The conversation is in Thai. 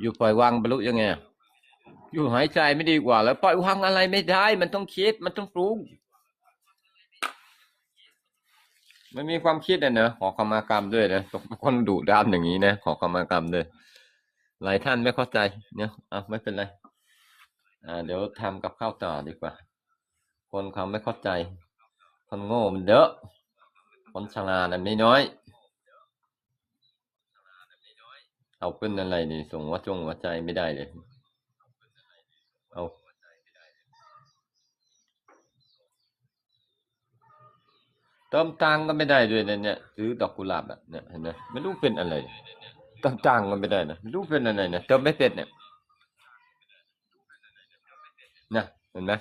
อยู่ปล่อยวางบรรลุยังไงอยู่หายใจไม่ดีกว่า แล้วปล่อยวางอะไรไม่ได้ มันต้องคิด มันต้องปรุง มันมีความคิดอะเนอะขอขมากรรมด้วยนะตกคนดุด้านอย่างนี้นะขอขมากรรมด้วยหลายท่านไม่เข้าใจเนี่ยอะไม่เป็นไรอ่า เดี๋ยวทำกับข้าวต่อดีกว่า คนเขาไม่เข้าใจ คนโง่มันเยอะคนฉลาดน่ะไม่น้อย เอาเป็นอะไรนี่ส่งหัว่าจงหัวใจไม่ได้เลย เอาเติมตังก็ไม่ได้ด้วยนะเนี่ยซื้อดอกกุหลาบอะเนี่ยเห็นไหมไม่รู้เป็นอะไรเติมตังก็ไม่ได้นะไม่รู้เป็นอะไรเนี่ยเติมไม่เป็นเนี่ยนะเห็นไหม